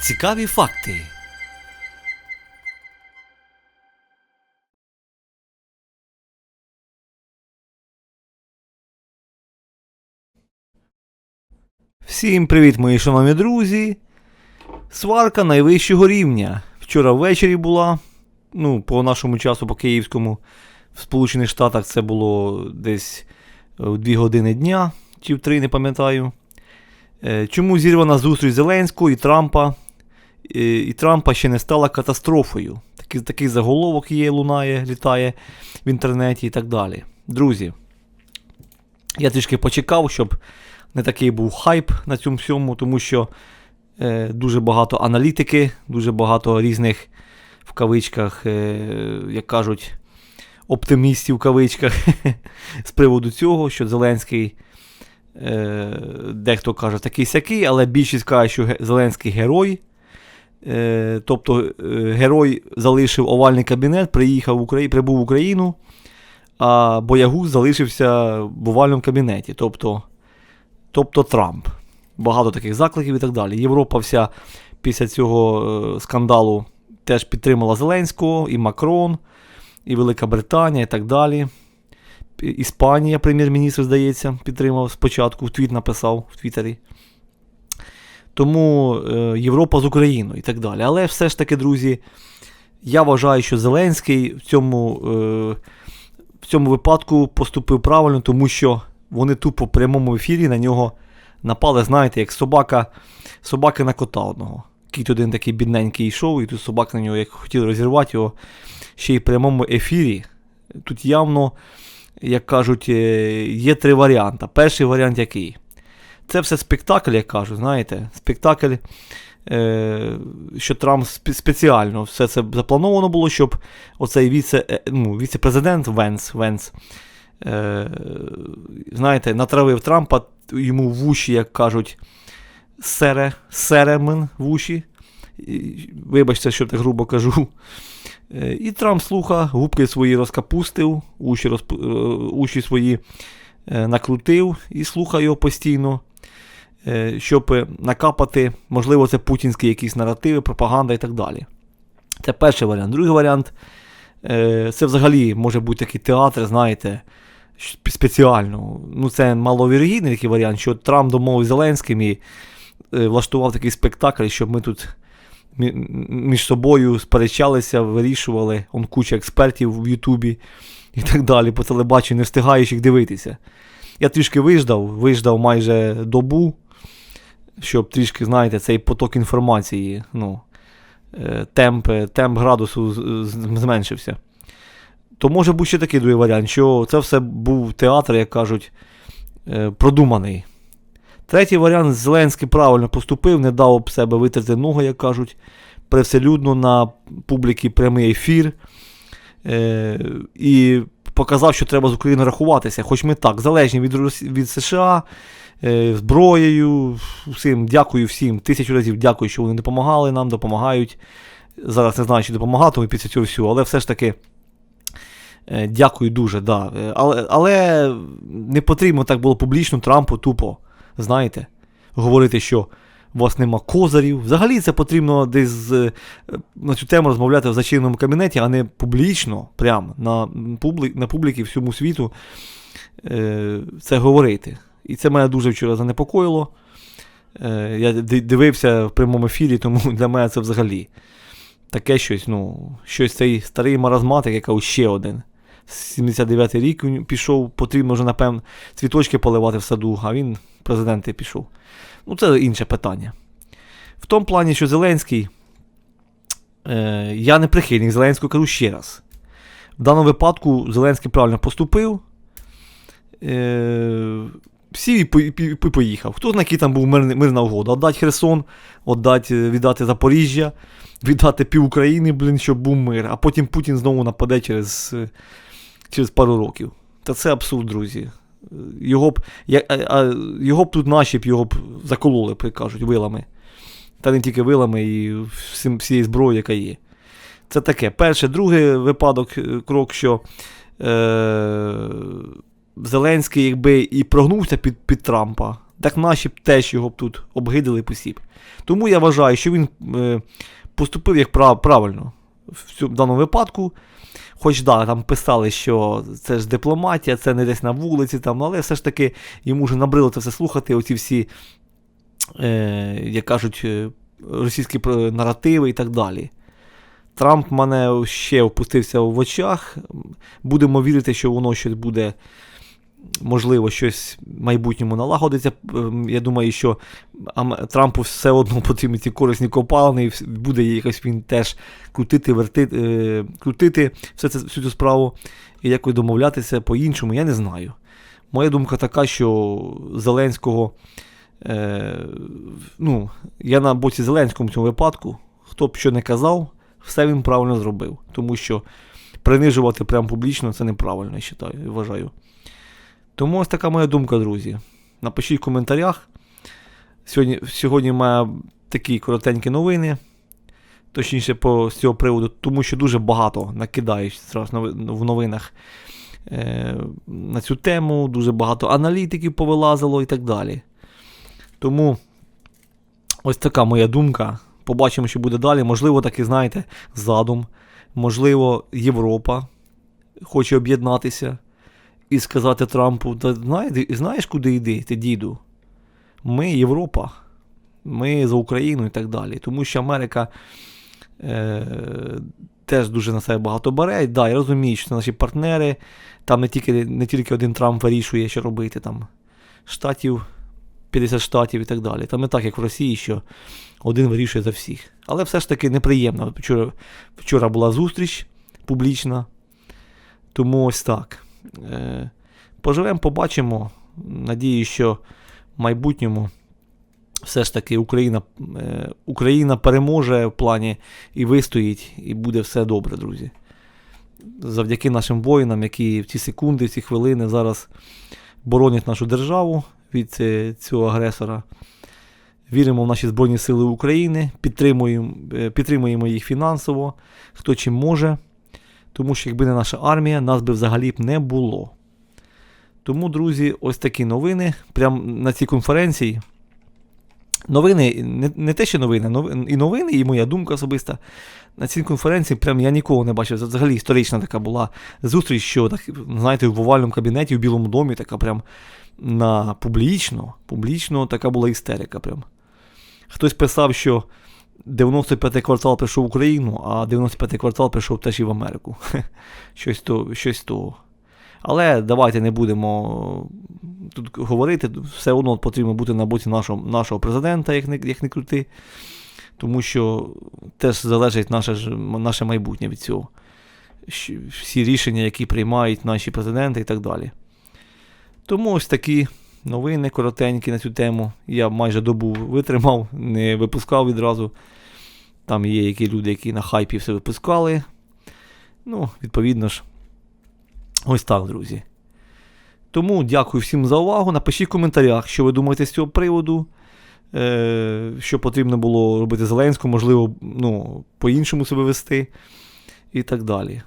Цікаві факти. Всім привіт, мої шановні друзі. Сварка найвищого рівня. Вчора ввечері була. Ну, по нашому часу, по київському, в Сполучених Штатах це було десь в 2 години дня, чи в 3, не пам'ятаю. Е, Чому зірвана зустріч Зеленського і Трампа? І Трампа ще не стала катастрофою. Такий, такий заголовок є, лунає, літає в інтернеті і так далі. Друзі, я трішки почекав, щоб не такий був хайп на цьому всьому, тому що е, дуже багато аналітики, дуже багато різних в кавичках, е, як кажуть, оптимістів в кавичках з приводу цього, що Зеленський. Е, дехто каже такий сякий, але більшість каже, що Зеленський герой. Е, тобто е, герой залишив овальний кабінет, приїхав в Україну, прибув в Україну, а боягуз залишився в овальному кабінеті. Тобто, тобто Трамп. Багато таких закликів і так далі. Європа вся після цього е, скандалу теж підтримала Зеленського, і Макрон, і Велика Британія, і так далі. Іспанія, прем'єр-міністр, здається, підтримав спочатку, в твіт написав в Твіттері. Тому е, Європа з Україною і так далі. Але все ж таки, друзі, я вважаю, що Зеленський в цьому, е, в цьому випадку поступив правильно, тому що вони тупо в прямому ефірі на нього напали, знаєте, як собака, собаки на кота одного. Кіт один такий бідненький йшов, і тут собака на нього, як хотіли розірвати його ще й в прямому ефірі. Тут явно, як кажуть, е, є три варіанти. Перший варіант який? Це все спектакль, як кажуть, знаєте. Спектакль, е, що Трамп спеціально все це заплановано було, щоб оцей віце, е, ну, віце-президент Венс, Венс е, знаєте, натравив Трампа йому в уші, як кажуть, сере, серемен в уші. Вибачте, що так грубо кажу. Е, І Трамп слуха, губки свої розкапустив, уші, розп... е, уші свої накрутив і слухає його постійно, щоб е, накапати, можливо, це путінські якісь наративи, пропаганда і так далі. Це перший варіант. Другий варіант е, це взагалі може бути такий театр, знаєте, спеціально. Ну, це маловірогідний такий варіант, що Трамп домовив Зеленським і е, влаштував такий спектакль, щоб ми тут між собою сперечалися, вирішували. Он куча експертів в Ютубі і так далі, по телебаченню, не встигаєш їх дивитися. Я трішки виждав, виждав майже добу, щоб трішки, знаєте, цей поток інформації, ну, е, темп, е, темп градусу зменшився. То може бути ще такий другий варіант, що це все був театр, як кажуть, е, продуманий. Третій варіант Зеленський правильно поступив, не дав об себе витерти ногу, як кажуть, привселюдно на публіки прямий ефір. Е, і показав, що треба з Україною рахуватися. Хоч ми так, залежні від, від США, зброєю, всім дякую всім. Тисячу разів дякую, що вони допомагали нам, допомагають. Зараз не знаю, чи допомагатимуть після цього всього, але все ж таки. е, Дякую дуже, да. Е, Але, але не потрібно так було публічно Трампу тупо, знаєте, говорити, що у вас нема козарів. Взагалі це потрібно десь е, на цю тему розмовляти в зачиненому кабінеті, а не публічно, прямо на, публі, на публіки всьому світу е, це говорити. І це мене дуже вчора занепокоїло. Е, я дивився в прямому ефірі, тому для мене це взагалі таке щось, ну, щось цей старий маразматик, яка ще один. 79-й рік пішов, потрібно вже, напевно, цвіточки поливати в саду, а він президенти пішов. Ну, це інше питання. В тому плані, що Зеленський. Е, я не прихильник Зеленського, кажу ще раз. В даному випадку Зеленський правильно поступив. Е, сів і поїхав. Хто на який там був мирна угода? Отдати Херсон, отдати, е, віддати Запоріжжя, віддати пів України, блін, щоб був мир, а потім Путін знову нападе через, е, через пару років. Та це абсурд, друзі. Е, Його б, я, а, його б тут наші б його б закололи, прикажуть, вилами. Та не тільки вилами і всім, всією зброєю, яка є. Це таке. Перше, другий випадок, крок, що Зеленський якби і прогнувся під, під Трампа, так наші б теж його б тут обгидали посіб. Тому я вважаю, що він е, поступив як прав, правильно в цьому в даному випадку. Хоч да, там писали, що це ж дипломатія, це не десь на вулиці, там, але все ж таки йому вже набрило це все слухати, оці всі, е, як кажуть, е, російські наративи і так далі. Трамп мене ще опустився в очах. Будемо вірити, що воно щось буде, можливо, щось в майбутньому налагодиться. Ем, Я думаю, що Трампу все одно потрібні ці корисні копалини, і буде якось він теж крутити, вертити, е, крутити все це, всю цю справу і якось домовлятися по-іншому, я не знаю. Моя думка така, що Зеленського. Е, ну, я на боці Зеленського в цьому випадку. Хто б що не казав, все він правильно зробив. Тому що принижувати прямо публічно це неправильно, я вважаю. Тому ось така моя думка, друзі. Напишіть в коментарях. Сьогодні, сьогодні має такі коротенькі новини. Точніше, по з цього приводу, тому що дуже багато зараз в новинах е, на цю тему, дуже багато аналітиків повилазило і так далі. Тому ось така моя думка. Побачимо, що буде далі. Можливо, так і знаєте, задум. Можливо, Європа хоче об'єднатися і сказати Трампу: «Та знаєте, знаєш, куди йди, ти діду? Ми Європа, ми за Україну і так далі. Тому що Америка е, теж дуже на себе багато бере. Да, я розумію, що це наші партнери. Там не тільки, не тільки один Трамп вирішує, що робити. Там штатів 50 штатів і так далі. Там не так, як в Росії, що один вирішує за всіх. Але все ж таки неприємно. Вчора, вчора була зустріч публічна. Тому ось так. Е, поживемо, побачимо. Надію, що в майбутньому все ж таки Україна, е, Україна переможе в плані і вистоїть, і буде все добре, друзі. Завдяки нашим воїнам, які в ці секунди, в ці хвилини зараз боронять нашу державу від е, цього агресора. Віримо в наші Збройні Сили України, підтримуємо, підтримуємо їх фінансово, хто чим може. Тому що якби не наша армія, нас би взагалі б не було. Тому, друзі, ось такі новини. Прямо на цій конференції. Новини, не, не те, що новини, новини, і новини, і моя думка особиста. На цій конференції прям я нікого не бачив. Взагалі історична така була зустріч, що так, знаєте, в овальному кабінеті в Білому домі, така прям на публічно, публічно така була істерика. Прям. Хтось писав, що 95-й квартал прийшов в Україну, а 95-й квартал прийшов теж і в Америку. Щось то, щось того. Але давайте не будемо тут говорити. Все одно потрібно бути на боці нашого, нашого президента, як не, як не крути. Тому що теж залежить наше, наше майбутнє від цього. Всі рішення, які приймають наші президенти і так далі. Тому ось такі новини коротенькі на цю тему. Я майже добу витримав, не випускав відразу. Там є які люди, які на хайпі все випускали. Ну, відповідно ж, ось так, друзі. Тому дякую всім за увагу. Напишіть в коментарях, що ви думаєте з цього приводу. Е, що потрібно було робити Зеленському, можливо, ну, по-іншому себе вести і так далі.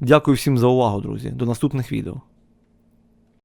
Дякую всім за увагу, друзі. До наступних відео.